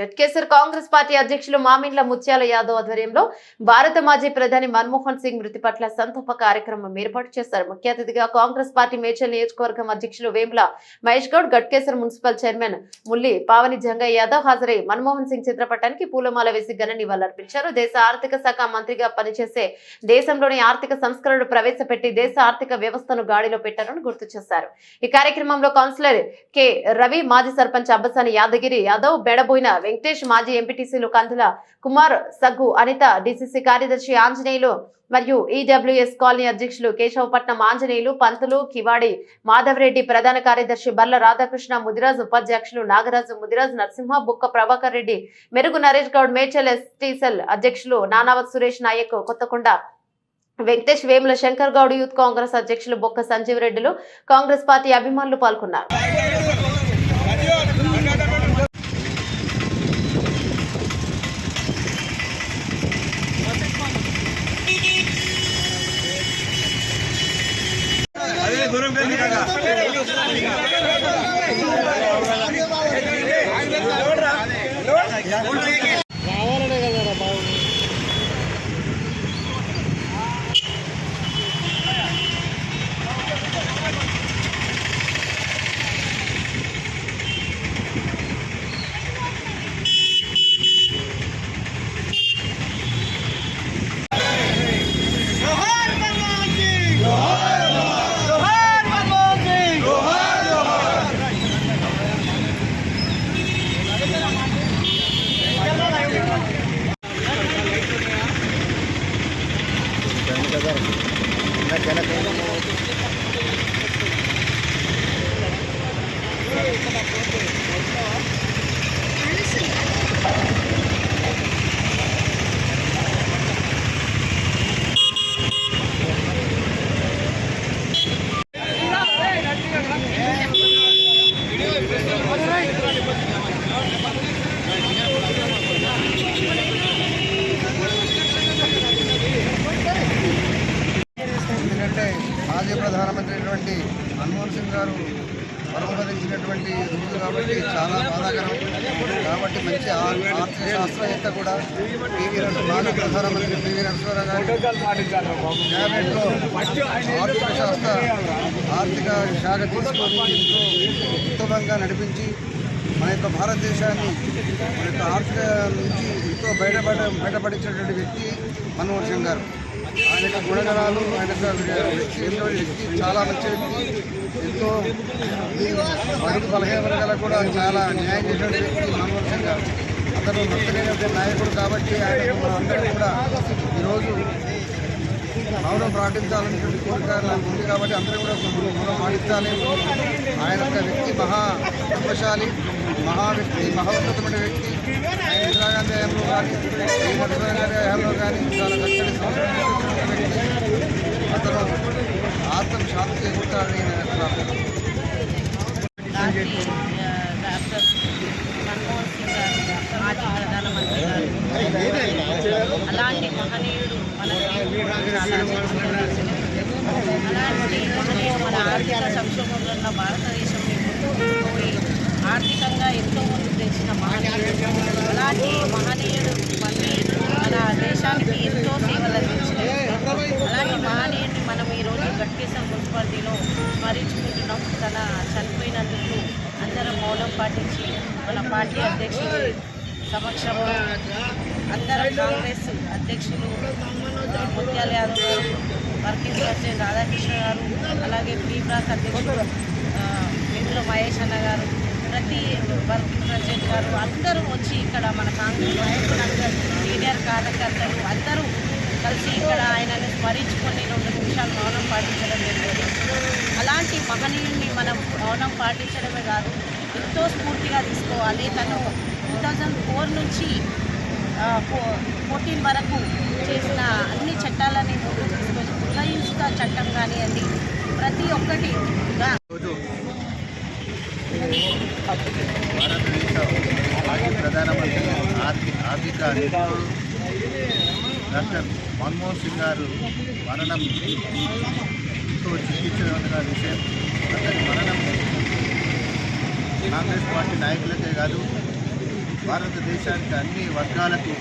Ghatkesar Congress party అధ్యక్షులు మామిండ్ల ముత్యాల యాదవ్ ఆధ్వర్యంలో భారత మాజీ ప్రధాని మన్మోహన్ సింగ్ మృతి పట్ల సంతాప కార్యక్రమం ఏర్పాటు చేశారు. ముఖ్య అతిథిగా కాంగ్రెస్ పార్టీ మేడ్చల్ నియోజకవర్గం అధ్యక్షులు వేముల మహేష్ గౌడ్ గట్కేసర్ మున్సిపల్ చైర్మన్ ముల్లి పావని జంగయ్య యాదవ్ హాజరై మన్మోహన్ సింగ్ చిత్రపటానికి పూలమాల వేసి ఘన నివాళులర్పించారు. దేశ ఆర్థిక శాఖ మంత్రిగా పనిచేసే దేశంలోని ఆర్థిక సంస్కరణలు ప్రవేశపెట్టి దేశ ఆర్థిక వ్యవస్థను గాడిలో పెట్టారని గుర్తు చేశారు. ఈ కార్యక్రమంలో కౌన్సిలర్ కె రవి మాజీ సర్పంచ్ అబ్బసాని యాదగిరి యాదవ్ బెడబోయిన వెంకటేష్ మాజీ ఎంపీటీసీలు కందుల కుమార్ సగ్గు అనిత డిసిసి కార్యదర్శి ఆంజనేయులు మరియు ఈడబ్ల్యూఎస్ కాలనీ అధ్యక్షులు కేశవపట్నం ఆంజనేయులు పంతులు కివాడి మాధవరెడ్డి ప్రధాన కార్యదర్శి బల్ల రాధాకృష్ణ ముదిరాజ్ ఉపాధ్యక్షులు నాగరాజు ముదిరాజ్ నరసింహ బుక్క ప్రభాకర్ రెడ్డి మెరుగు నరేష్ గౌడ్ మేడ్చల్ ఎస్టీసెల్ అధ్యక్షులు నానావత్ సురేష్ నాయక్ కొత్తకొండ వెంకటేష్ వేముల శంకర్ గౌడ్ యూత్ కాంగ్రెస్ అధ్యక్షులు బొక్క సంజీవ్ రెడ్డిలు కాంగ్రెస్ పార్టీ అభిమానులు పాల్గొన్నారు. दुरम कर మాజీ ప్రధానమంత్రి అయినటువంటి మన్మోహన్ సింగ్ గారు అనుమతించినటువంటి రోజు కాబట్టి చాలా బాధాకరం. కాబట్టి మంచి ఆర్- ఆర్థిక శాస్త్రవేత్త కూడా పివి నరసింహ ప్రధానమంత్రి పివి నరసింహారావు గారు. క్యాబినెట్లో ఆర్థిక శాస్త్ర ఆర్థిక శాఖ తీసుకొని ఎంతో ఉత్తమంగా నడిపించి మన యొక్క భారతదేశాన్ని మన యొక్క ఆర్థిక నుంచి ఎంతో బయటపడ బయటపడించినటువంటి వ్యక్తి మన్మోహన్ సింగ్ గారు. ఆయన యొక్క గుణగణాలు ఆయన ఎంతో వ్యక్తి చాలా మంచి వ్యక్తి ఎంతో మరుగు బడుగు బలహీన వర్గాలకు కూడా చాలా న్యాయం చేసిన వ్యక్తి మన్మోహన్ అతను మృతులైనటువంటి నాయకుడు కాబట్టి ఆయన అందరూ కూడా ఈరోజు మౌనం పాటించాలనేటువంటి కోరిక ఉంది కాబట్టి అందరూ కూడా మౌనం పాటించాలి ఆయన యొక్క వ్యక్తి మహా తపశాలి మహా వ్యక్తి మహోన్నతమైన వ్యక్తి. ఆయన ఇందిరాగాంధీ హయాంలో కానీ ఈ నరసింహ గారి హయాంలో కానీ చాలా చక్కటి వ్యక్తి అతను ఆత్మ శాంతి చేకూర్చాలని నేను ప్రార్థన. గాంధీ డాక్టర్ మన్మోహన్ సింగ్ గారు అలాంటి మహనీయుడు మన దేశంలో చాలా చరిత్రలో అలాంటి మన ఆర్థిక సంక్షోభంలో ఉన్న భారతదేశంని పోయి ఆర్థికంగా ఎంతో ముందు తెచ్చిన మహనీయుడు అలాంటి మహనీయుడు మళ్ళీ మన దేశానికి ఎంతో సేవలు అందించిన అలాంటి మహనీయుడిని మనం ఈరోజు గట్కేశ్వర మున్సిపాలిటీలో స్మరించుకుంటున్నాం తన చనిపోయినందుకు అందరం మౌనం పాటించి మన పార్టీ అధ్యక్షుడి సమక్షంలో అందరం కాంగ్రెస్ అధ్యక్షులు ఆ, ముత్యాల యాదవ్ గారు వర్కింగ్ ప్రెసిడెంట్ రాధాకృష్ణ గారు అలాగే ప్రీ బ్లాక్ అధ్యక్షుడు ఆ, మహేష్ అన్న గారు ప్రతి వర్కింగ్ ప్రెసిడెంట్ గారు అందరూ వచ్చి ఇక్కడ మన కాంగ్రెస్ నాయకులందరూ సీనియర్ కార్యకర్తలు అందరూ కలిసి ఇక్కడ ఆయనను స్మరించుకొని రెండు నిమిషాలు మౌనం పాటించడం జరిగింది. అలాంటి మహనీయుల్ని మనం మౌనం పాటించడమే కాదు ఎంతో స్ఫూర్తిగా తీసుకోవాలి. తను టూ థౌజండ్ ఫోర్ నుంచి ఫోర్టీన్ వరకు చేసిన అన్ని చట్టాలని ముందుకు తీసుకొచ్చి ఉల్లయించుక చట్టం కానివ్వండి ప్రతి ఒక్కటి భారతదేశ మాజీ ప్రధానమంత్రి ఆర్థిక డాక్టర్ మన్మోహన్ సింగ్ గారు మరణం ఎంతో చింతించిన విషయం. అతని మరణం కాంగ్రెస్ పార్టీ నాయకులకే కాదు భారతదేశానికి అన్ని వర్గాలకు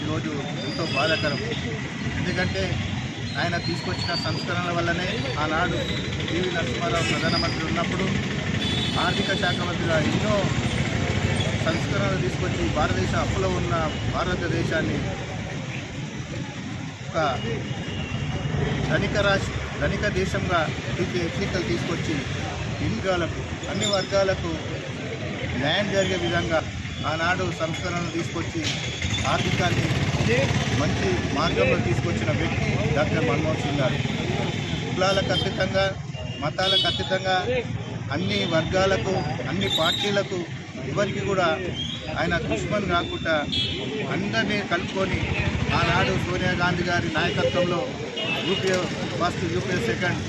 ఈరోజు ఎంతో బాధాకరం. ఎందుకంటే ఆయన తీసుకొచ్చిన సంస్కరణల వల్లనే ఆనాడు పివి నరసింహారావు ప్రధానమంత్రి ఉన్నప్పుడు ఆర్థిక శాఖ మంత్రిగా ఎన్నో సంస్కరణలు తీసుకొచ్చి భారతదేశ అప్పులో ఉన్న భారతదేశాన్ని ఒక ధనిక రాష్ట్ర ధనిక దేశంగా తీర్చే ఎన్నికలు తీసుకొచ్చి వర్గాలకు అన్ని వర్గాలకు న్యాయం జరిగే విధంగా ఆనాడు సంస్కరణలు తీసుకొచ్చి ఆర్థికాన్ని మంచి మార్గంలో తీసుకొచ్చిన వ్యక్తి డాక్టర్ మన్మోహన్ సింగ్ గారు. కులాలకు అతీతంగా మతాలకు అతీతంగా అన్ని వర్గాలకు అన్ని పార్టీలకు ఎవరికి కూడా ఆయన దుష్మన్ కాకుండా అందరినీ కలుపుకొని ఆనాడు సోనియా గాంధీ గారి నాయకత్వంలో యూపీఏ ఫస్ట్ యూపీఏ సెకండ్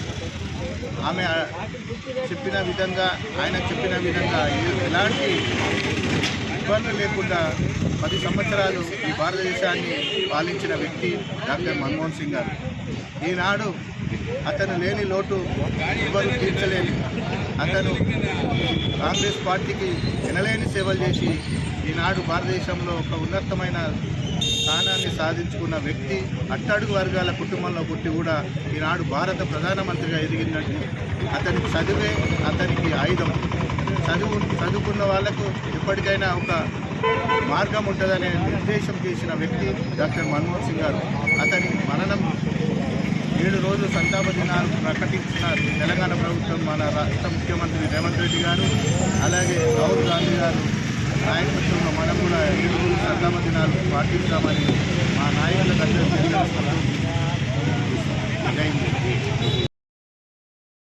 ఆమె చెప్పిన విధంగా ఆయన చెప్పిన విధంగా ఎలాంటి ఇబ్బందులు లేకుండా పది సంవత్సరాలు ఈ భారతదేశాన్ని పాలించిన వ్యక్తి డాక్టర్ మన్మోహన్ సింగ్ గారు. ఈనాడు అతను లేని లోటు ఎవరు తీర్చలేని. అతను కాంగ్రెస్ పార్టీకి వినలేని సేవలు చేసి ఈనాడు భారతదేశంలో ఒక ఉన్నతమైన స్థానాన్ని సాధించుకున్న వ్యక్తి అట్టడుగు వర్గాల కుటుంబంలో పుట్టి కూడా ఈనాడు భారత ప్రధానమంత్రిగా ఎదిగిందంటే అతనికి చదివే అతనికి ఆయుధం. చదువు చదువుకున్న వాళ్ళకు ఎప్పటికైనా ఒక మార్గం ఉంటుందనే నిర్దేశం చేసిన వ్యక్తి డాక్టర్ మన్మోహన్ సింగ్ గారు. అతని మరణం ఏడు రోజులు సంతాప దినాలు ప్రకటించిన తెలంగాణ ప్రభుత్వం మన రాష్ట్ర ముఖ్యమంత్రి రేవంత్ రెడ్డి గారు అలాగే రాహుల్ గాంధీ గారు నాయకత్వంలో మనం కూడా ఏడు రోజులు సంతాప దినాలు పాటిస్తామని మా నాయకులకు అందరూ తెలియజేస్తున్నాం